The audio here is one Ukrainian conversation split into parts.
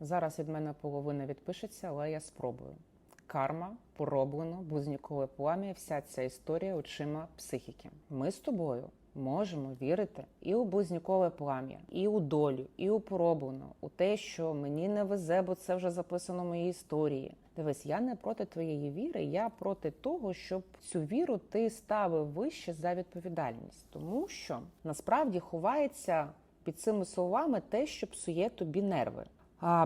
Зараз від мене половина відпишеться, але я спробую. Карма, пороблено, близнюкове плам'я, вся ця історія очима психіки. Ми з тобою можемо вірити і у близнюкове плам'я, і у долю, і у пороблено, у те, що мені не везе, бо це вже записано в моїй історії. Дивись, я не проти твоєї віри, я проти того, щоб цю віру ти ставив вище за відповідальність, тому що насправді ховається під цими словами те, що псує тобі нерви,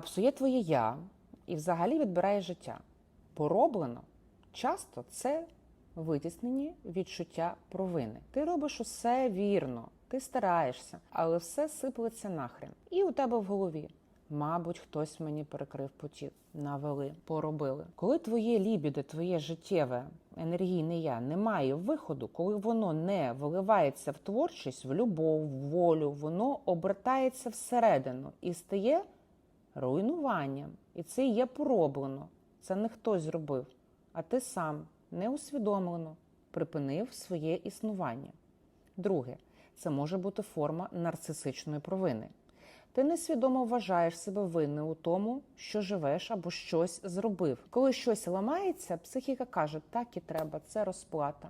псує твоє я і взагалі відбирає життя. Пороблено часто це витіснені відчуття провини. Ти робиш усе вірно, ти стараєшся, але все сиплеться нахрен. І у тебе в голові. Мабуть, хтось мені перекрив потік. Навели, поробили. Коли твоє лібідо, твоє життєве енергійне я не має виходу, коли воно не виливається в творчість, в любов, в волю, воно обертається всередину і стає руйнуванням. І це є пороблено. Це не хтось зробив, а ти сам неусвідомлено припинив своє існування. Друге, це може бути форма нарцисичної провини. Ти несвідомо вважаєш себе винним у тому, що живеш або щось зробив. Коли щось ламається, психіка каже, так і треба, це розплата.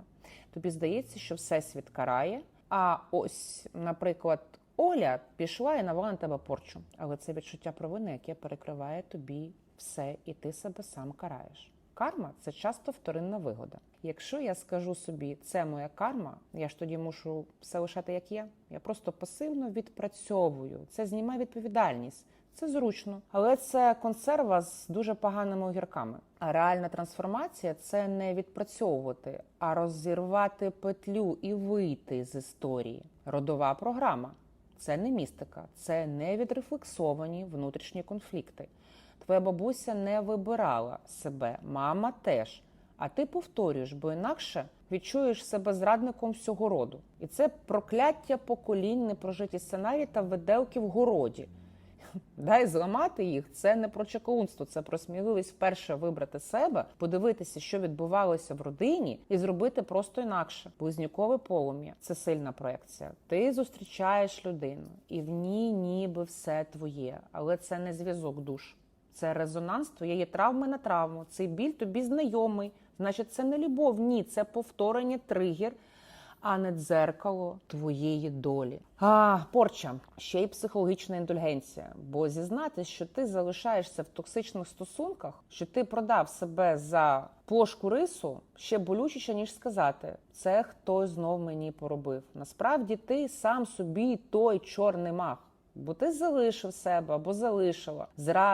Тобі здається, що всесвіт карає. А ось, наприклад, Оля пішла і навела на тебе порчу. Але це відчуття провини, яке перекриває тобі все, і ти себе сам караєш. Карма це часто вторинна вигода. Якщо я скажу собі, це моя карма, я ж тоді мушу все лишати як є. Я просто пасивно відпрацьовую. Це знімає відповідальність. Це зручно, але це консерва з дуже поганими огірками. А реальна трансформація це не відпрацьовувати, а розірвати петлю і вийти з історії. Родова програма це не містика, це не відрефлексовані внутрішні конфлікти. Твоя бабуся не вибирала себе, мама теж. А ти повторюєш, бо інакше відчуєш себе зрадником всього роду. І це прокляття поколінь, непрожиті сценарії та виделки в городі. Дай зламати їх це не про чаклунство, це про сміливість вперше вибрати себе, подивитися, що відбувалося в родині, і зробити просто інакше. Близнюкове полум'я це сильна проекція. Ти зустрічаєш людину, і в ній ніби все твоє, але це не зв'язок душ. Це резонанс твоєї травми на травму. Цей біль тобі знайомий. Значить, це не любов, ні, це повторення тригер, а не дзеркало твоєї долі. А, порча, ще й психологічна індульгенція. Бо зізнатись, що ти залишаєшся в токсичних стосунках, що ти продав себе за плошку рису, ще болючіше, ніж сказати, це хтось знов мені поробив. Насправді ти сам собі той чорний мах, бо ти залишив себе або залишила зра.